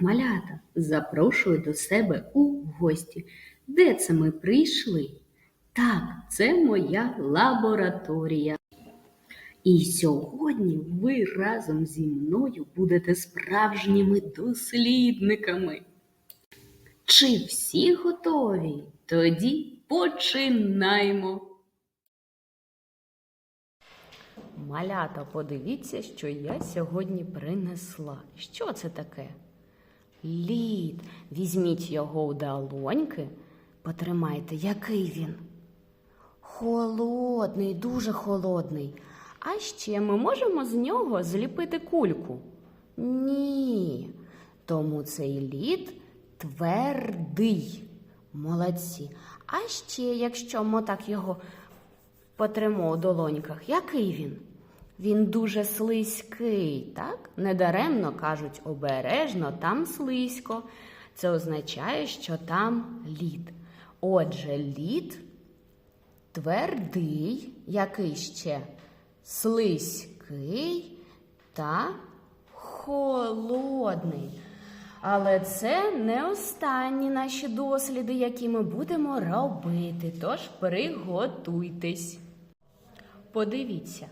Малята! Запрошую до себе у гості. Де це ми прийшли? Так, це моя лабораторія. І сьогодні ви разом зі мною будете справжніми дослідниками. Чи всі готові? Тоді починаємо. Малята, подивіться, що я сьогодні принесла. Що це таке? Лід. Візьміть його у долоньки, потримайте, який він. Холодний, дуже холодний. А ще ми можемо з нього зліпити кульку? Ні. Тому цей лід твердий. Молодці. А ще, якщо ми так його потримо у долоньках, який він? Він дуже слизький, так? Недаремно кажуть обережно, там слизько. Це означає, що там лід. Отже, лід твердий, який ще слизький та холодний. Але це не останні наші досліди, які ми будемо робити. Тож приготуйтесь. Подивіться,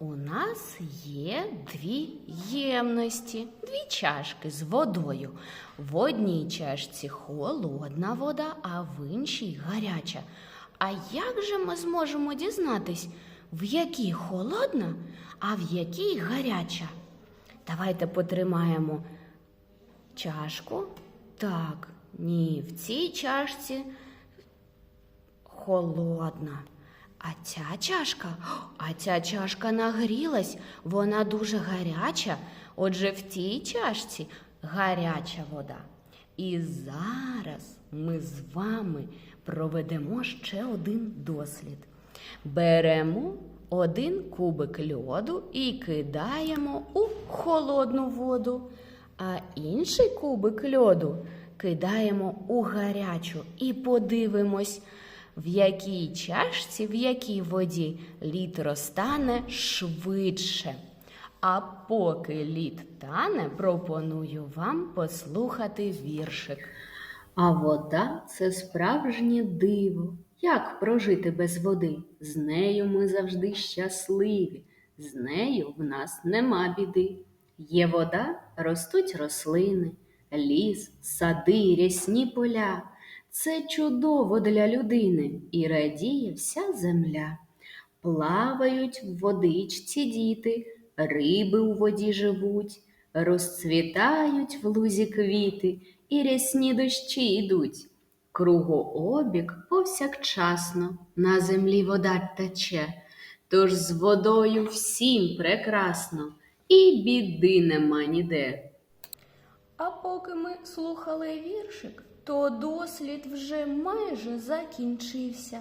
у нас є дві ємності, дві чашки з водою. В одній чашці холодна вода, а в іншій гаряча. А як же ми зможемо дізнатись, в якій холодна, а в якій гаряча? Давайте потримаємо чашку. Так, ні, в цій чашці холодна. А ця чашка, а ця чашка нагрілась, вона дуже гаряча. Отже, в тій чашці гаряча вода. І зараз ми з вами проведемо ще один дослід. Беремо один кубик льоду і кидаємо у холодну воду, а інший кубик льоду кидаємо у гарячу і подивимось, в якій чашці, в якій воді лід розтане швидше. А поки лід тане, пропоную вам послухати віршик. А вода це справжнє диво. Як прожити без води? З нею ми завжди щасливі, з нею в нас нема біди. Є вода, ростуть рослини, ліс, сади, рясні поля. Це чудово для людини і радіє вся земля. Плавають в водичці діти, риби у воді живуть, розцвітають в лузі квіти, і рясні дощі йдуть. Кругообіг повсякчасно на землі вода тече, тож з водою всім прекрасно, і біди нема ніде. А поки ми слухали віршик, то дослід вже майже закінчився.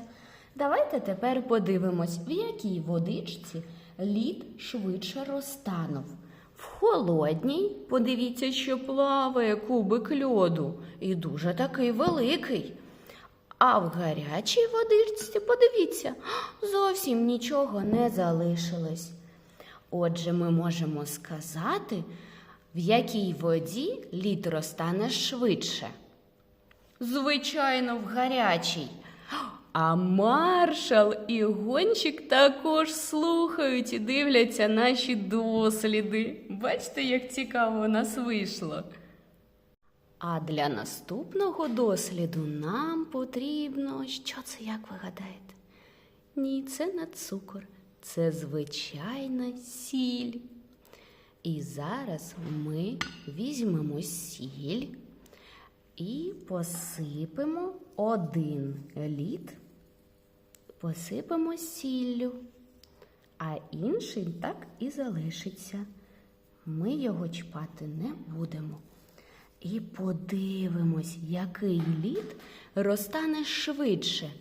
Давайте тепер подивимось, в якій водичці лід швидше розтанув. В холодній, подивіться, що плаває кубик льоду, і дуже такий великий. А в гарячій водичці, подивіться, зовсім нічого не залишилось. Отже, ми можемо сказати, в якій воді лід розтане швидше. Звичайно, в гарячій. А маршал і гонщик також слухають і дивляться наші досліди. Бачите, як цікаво у нас вийшло. А для наступного досліду нам потрібно, що це, як ви гадаєте? Ні, це не цукор, це звичайна сіль. І зараз ми візьмемо сіль і посипемо один лід, посипемо сіллю, а інший так і залишиться. Ми його чіпати не будемо. І подивимось, який лід розтане швидше,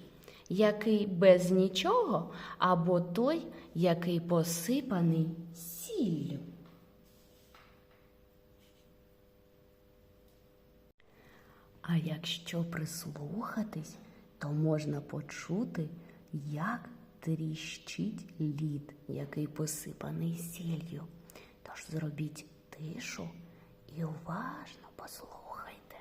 який без нічого, або той, який посипаний сіллю. А якщо прислухатись, то можна почути, як тріщить лід, який посипаний сіллю. Тож зробіть тишу і уважно Послухайте.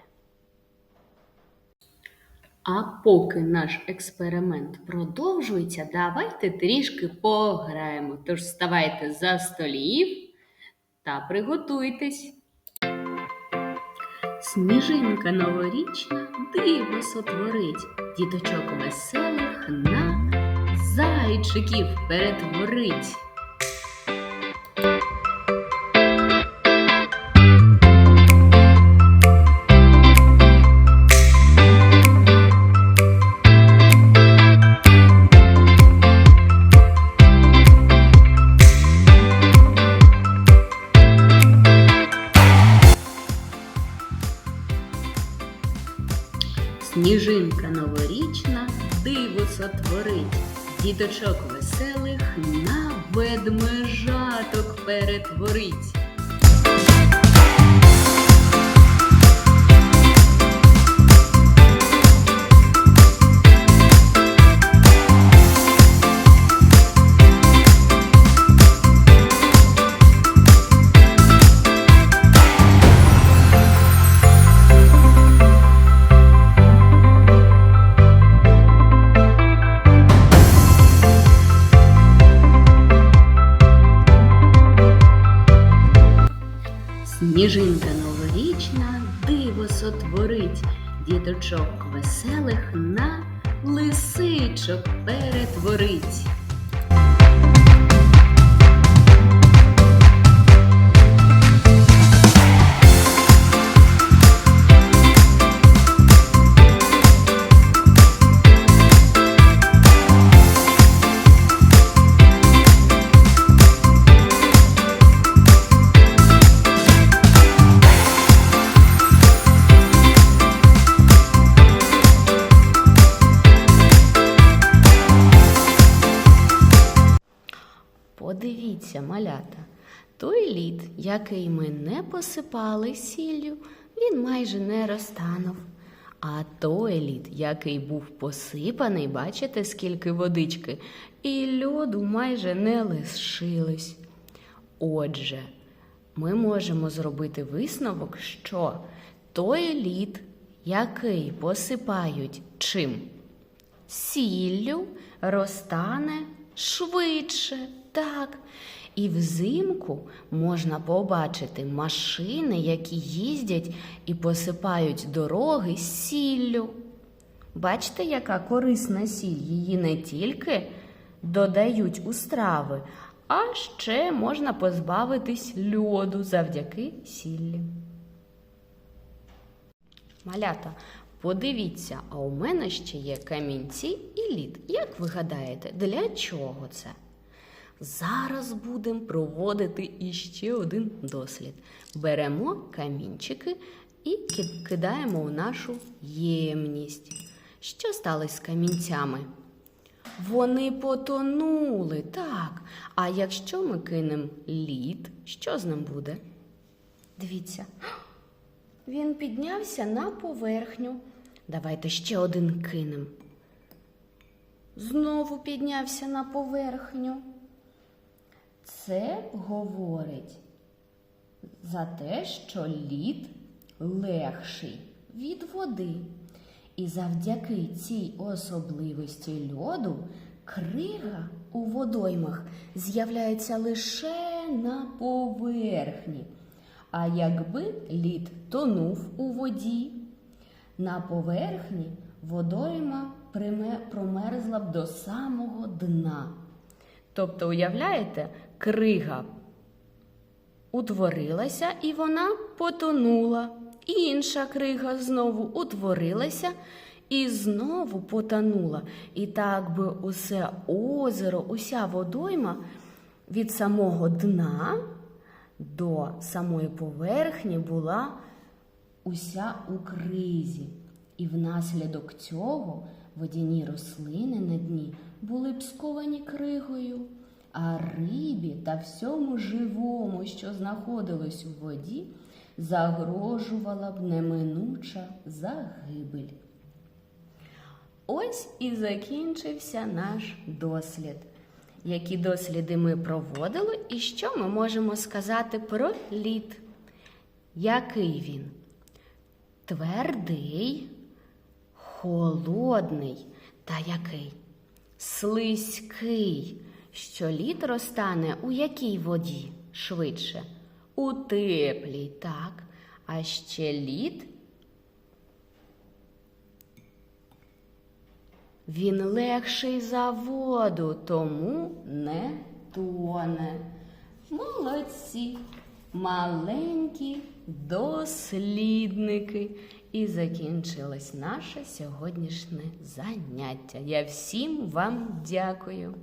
А поки наш експеримент продовжується, давайте трішки пограємо. Тож вставайте за столів та приготуйтесь. Сніжинка новорічна диво сотворить, діточок веселих на зайчиків перетворить. Сніжинка новорічна диво сотворить, діточок веселих на ведмежаток перетворить. Сніжинка новорічна диво сотворить, діточок веселих на лисичок перетворить. Подивіться, малята, той лід, який ми не посипали сіллю, він майже не розтанув. А той лід, який був посипаний, бачите, скільки водички, і льоду майже не лишилось. Отже, ми можемо зробити висновок, що той лід, який посипають чим? сіллю розтане швидше. Так. І взимку можна побачити машини, які їздять і посипають дороги сіллю. Бачите, яка корисна сіль? Її не тільки додають у страви, а ще можна позбавитись льоду завдяки сіллі. Малята, подивіться, а у мене ще є камінці і лід. Як ви гадаєте, для чого це? Зараз будемо проводити іще один дослід. Беремо камінчики і кидаємо у нашу ємність. Що сталося з камінцями? Вони потонули, так. А якщо ми кинемо лід, що з ним буде? Дивіться, він піднявся на поверхню. Давайте ще один кинем. Знову піднявся на поверхню. Це говорить за те, що лід легший від води. І завдяки цій особливості льоду крига у водоймах з'являється лише на поверхні. А якби лід тонув у воді, на поверхні водойма промерзла б до самого дна. Тобто, уявляєте, крига утворилася і вона потонула. Інша крига знову утворилася і знову потонула. І так би усе озеро, уся водойма від самого дна до самої поверхні була уся у кризі. І внаслідок цього водяні рослини на дні були б сковані кригою, а рибі та всьому живому, що знаходилось у воді, загрожувала б неминуча загибель. Ось і закінчився наш дослід. Які досліди ми проводили, і що ми можемо сказати про лід? Який він? Твердий, холодний та який? Слизький. Що лід розтане у якій воді швидше? У теплій, так. А ще лід. Він легший за воду, тому не тоне. Молодці, маленькі дослідники. І закінчилось наше сьогоднішнє заняття. Я всім вам дякую.